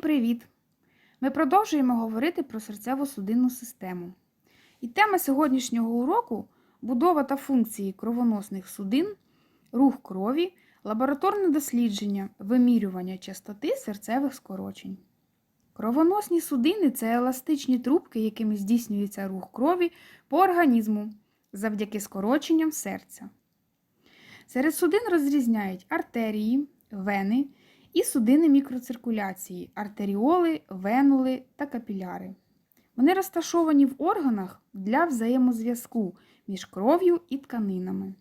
Привіт! Ми продовжуємо говорити про серцево-судинну систему. І тема сьогоднішнього уроку будова та функції кровоносних судин, рух крові, лабораторне дослідження, вимірювання частоти серцевих скорочень. Кровоносні судини це еластичні трубки, якими здійснюється рух крові по організму завдяки скороченням серця. Серед судин розрізняють артерії, вени і судини мікроциркуляції артеріоли, венули та капіляри. Вони розташовані в органах для взаємозв'язку між кров'ю і тканинами.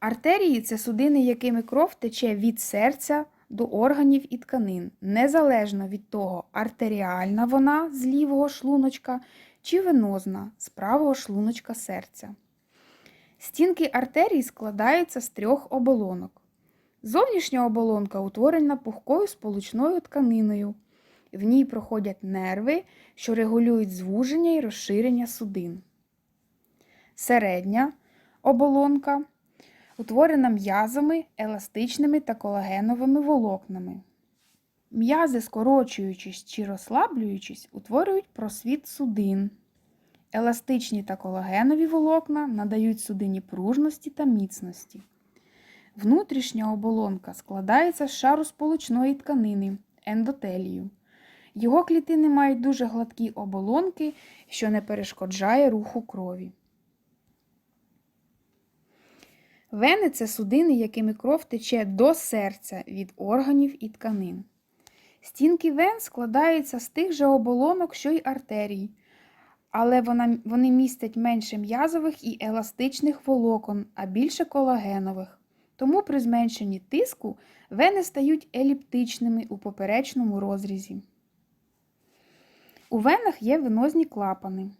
Артерії це судини, якими кров тече від серця до органів і тканин, незалежно від того, артеріальна вона з лівого шлуночка чи венозна з правого шлуночка серця. Стінки артерій складаються з трьох оболонок. Зовнішня оболонка утворена пухкою сполучною тканиною. В ній проходять нерви, що регулюють звуження і розширення судин. Середня оболонка утворена м'язами, еластичними та колагеновими волокнами. М'язи, скорочуючись чи розслаблюючись, утворюють просвіт судин. Еластичні та колагенові волокна надають судині пружності та міцності. Внутрішня оболонка складається з шару сполучної тканини ендотелію. Його клітини мають дуже гладкі оболонки, що не перешкоджає руху крові. Вени це судини, якими кров тече до серця від органів і тканин. Стінки вен складаються з тих же оболонок, що й артерій, але вони містять менше м'язових і еластичних волокон, а більше колагенових. Тому при зменшенні тиску вени стають еліптичними у поперечному розрізі. У венах є венозні клапани,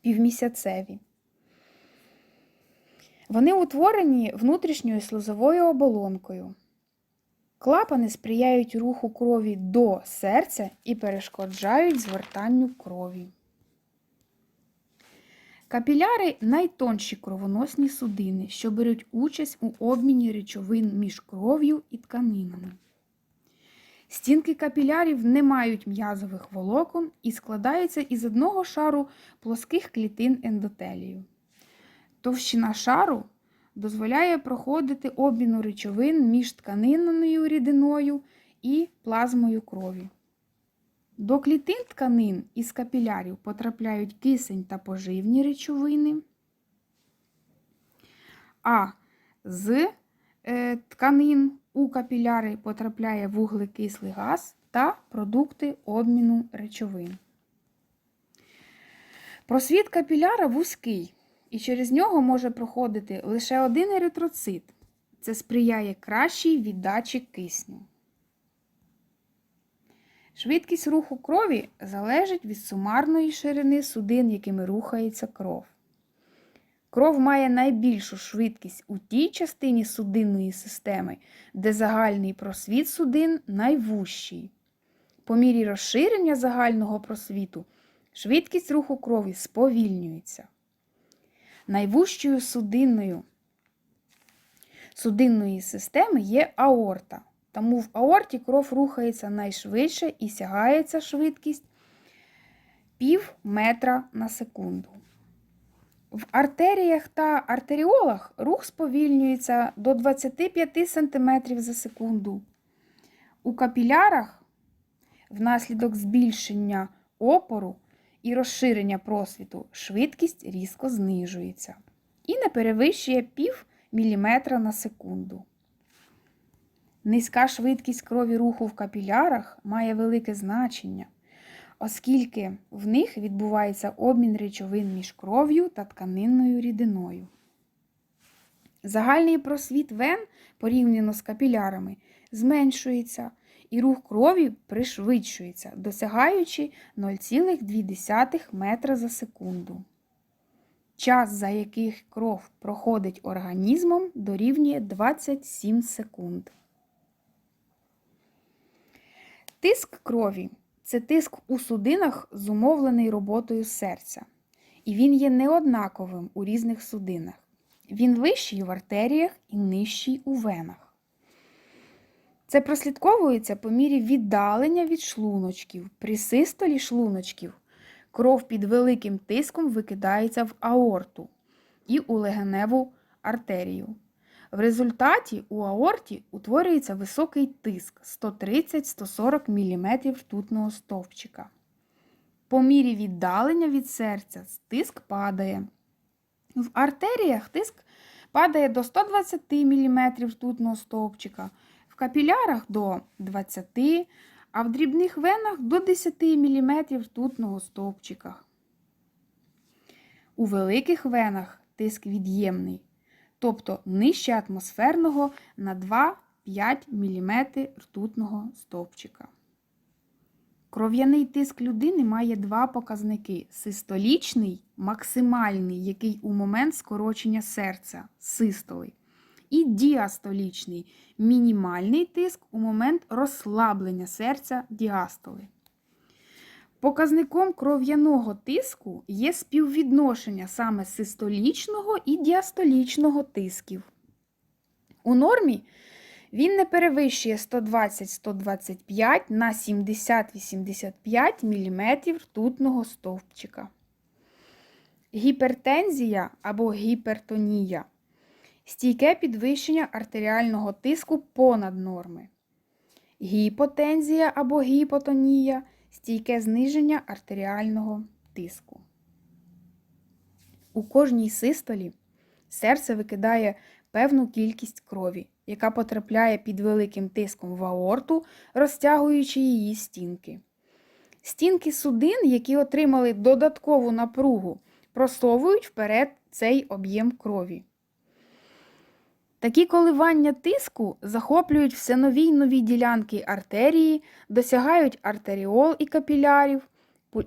півмісяцеві. Вони утворені внутрішньою слизовою оболонкою. Клапани сприяють руху крові до серця і перешкоджають звертанню крові. Капіляри найтонші кровоносні судини, що беруть участь у обміні речовин між кров'ю і тканинами. Стінки капілярів не мають м'язових волокон і складаються із одного шару плоских клітин ендотелію. Товщина шару дозволяє проходити обміну речовин між тканинною рідиною і плазмою крові. До клітин тканин із капілярів потрапляють кисень та поживні речовини, а з е, тканин у капіляри потрапляє вуглекислий газ та продукти обміну речовин. Просвіт капіляра вузький, і через нього може проходити лише один еритроцит. Це сприяє кращій віддачі кисню. Швидкість руху крові залежить від сумарної ширини судин, якими рухається кров. Кров має найбільшу швидкість у тій частині судинної системи, де загальний просвіт судин найвужчий. По мірі розширення загального просвіту швидкість руху крові сповільнюється. Найвужчою судинною судинної системи є аорта. Тому в аорті кров рухається найшвидше і сягається швидкість пів метра на секунду. В артеріях та артеріолах рух сповільнюється до 25 см за секунду. У капілярах внаслідок збільшення опору і розширення просвіту швидкість різко знижується і не перевищує пів міліметра на секунду. Низька швидкість крові руху в капілярах має велике значення, оскільки в них відбувається обмін речовин між кров'ю та тканинною рідиною. Загальний просвіт вен порівняно з капілярами зменшується, і рух крові пришвидшується, досягаючи 0,2 метра за секунду. Час, за яких кров проходить організмом, дорівнює 27 секунд. Тиск крові це тиск у судинах, зумовлений роботою серця. І він є неоднаковим у різних судинах. Він вищий в артеріях і нижчий у венах. Це прослідковується по мірі віддалення від шлуночків. При систолі шлуночків кров під великим тиском викидається в аорту і у легеневу артерію. В результаті у аорті утворюється високий тиск 130-140 мм ртутного стовпчика. По мірі віддалення від серця тиск падає. В артеріях тиск падає до 120 мм ртутного стовпчика, в капілярах до 20 а в дрібних венах до 10 мм ртутного стовпчика. У великих венах тиск від'ємний, тобто нижче атмосферного на 2-5 мм ртутного стовпчика. Кров'яний тиск людини має два показники: систолічний, максимальний, який у момент скорочення серця систоли, і діастолічний мінімальний тиск у момент розслаблення серця діастоли. Показником кров'яного тиску є співвідношення саме систолічного і діастолічного тисків. У нормі він не перевищує 120-125 на 70-85 мм ртутного стовпчика. Гіпертензія або гіпертонія стійке підвищення артеріального тиску понад норми. Гіпотензія або гіпотонія стійке зниження артеріального тиску. У кожній систолі серце викидає певну кількість крові, яка потрапляє під великим тиском в аорту, розтягуючи її стінки. Стінки судин, які отримали додаткову напругу, просовують вперед цей об'єм крові. Такі коливання тиску захоплюють все нові й нові ділянки артерії, досягають артеріол і капілярів,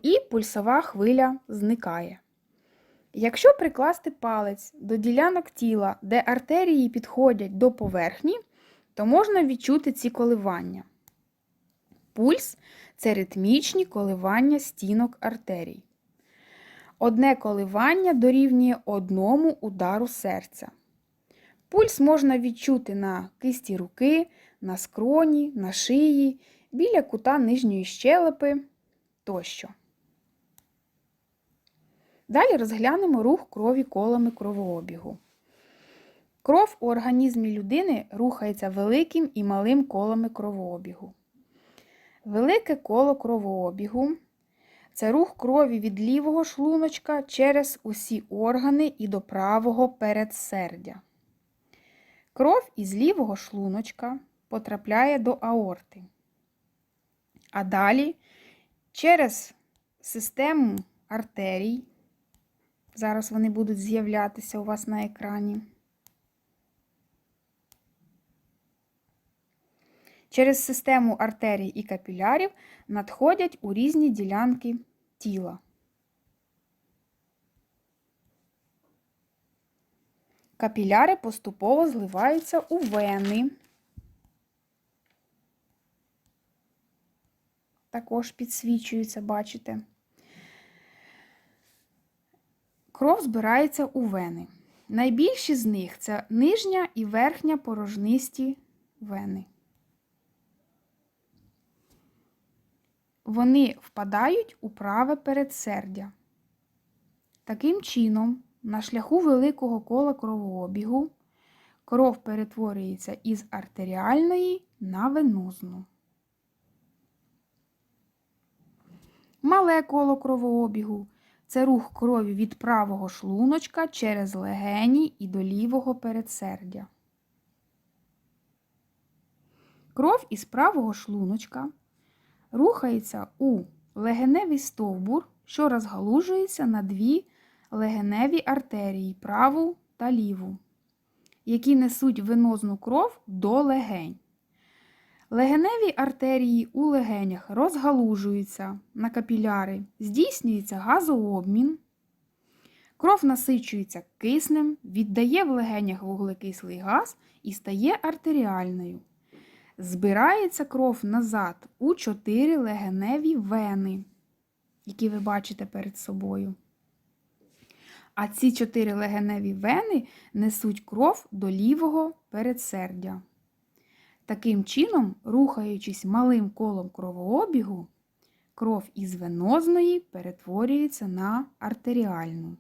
і пульсова хвиля зникає. Якщо прикласти палець до ділянок тіла, де артерії підходять до поверхні, то можна відчути ці коливання. Пульс це ритмічні коливання стінок артерій. Одне коливання дорівнює одному удару серця. Пульс можна відчути на кисті руки, на скроні, на шиї, біля кута нижньої щелепи тощо. Далі розглянемо рух крові колами кровообігу. Кров у організмі людини рухається великим і малим колами кровообігу. Велике коло кровообігу це рух крові від лівого шлуночка через усі органи і до правого передсердя. Кров із лівого шлуночка потрапляє до аорти. А далі через систему артерій, зараз вони будуть з'являтися у вас на екрані. Через систему артерій і капілярів надходять у різні ділянки тіла. Капіляри поступово зливаються у вени. Також підсвічуються, бачите. Кров збирається у вени. Найбільші з них це нижня і верхня порожнисті вени. Вони впадають у праве передсердя. Таким чином, на шляху великого кола кровообігу кров перетворюється із артеріальної на венозну. Мале коло кровообігу це рух крові від правого шлуночка через легені і до лівого передсердя. Кров із правого шлуночка рухається у легеневий стовбур, що розгалужується на дві легеневі артерії праву та ліву, які несуть венозну кров до легень. Легеневі артерії у легенях розгалужуються на капіляри, здійснюється газообмін. Кров насичується киснем, віддає в легенях вуглекислий газ і стає артеріальною. Збирається кров назад у чотири легеневі вени, які ви бачите перед собою. А ці чотири легеневі вени несуть кров до лівого передсердя. Таким чином, рухаючись малим колом кровообігу, кров із венозної перетворюється на артеріальну.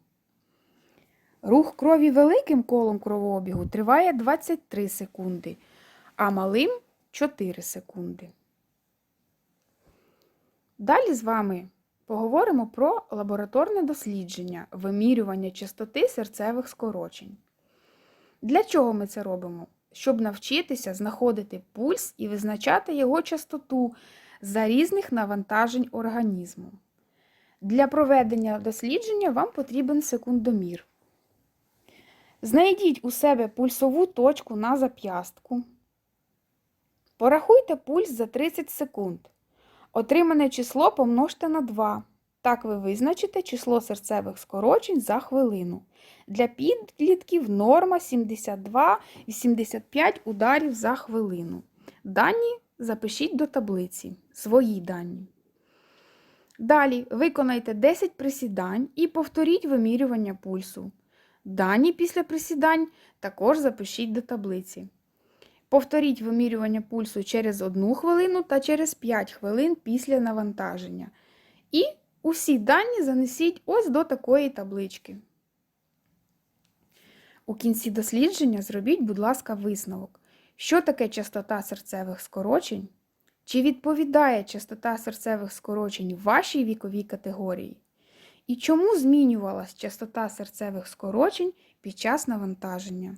Рух крові великим колом кровообігу триває 23 секунди, а малим 4 секунди. Далі з вами поговоримо про лабораторне дослідження вимірювання частоти серцевих скорочень. Для чого ми це робимо? Щоб навчитися знаходити пульс і визначати його частоту за різних навантажень організму. Для проведення дослідження вам потрібен секундомір. Знайдіть у себе пульсову точку на зап'ястку. Порахуйте пульс за 30 секунд. Отримане число помножте на 2. Так ви визначите число серцевих скорочень за хвилину. Для підлітків норма 72-85 ударів за хвилину. Дані запишіть до таблиці. Свої дані. Далі виконайте 10 присідань і повторіть вимірювання пульсу. Дані після присідань також запишіть до таблиці. Повторіть вимірювання пульсу через 1 хвилину та через 5 хвилин після навантаження. І усі дані занесіть ось до такої таблички. У кінці дослідження зробіть, будь ласка, висновок, що таке частота серцевих скорочень, чи відповідає частота серцевих скорочень вашій віковій категорії, і чому змінювалась частота серцевих скорочень під час навантаження.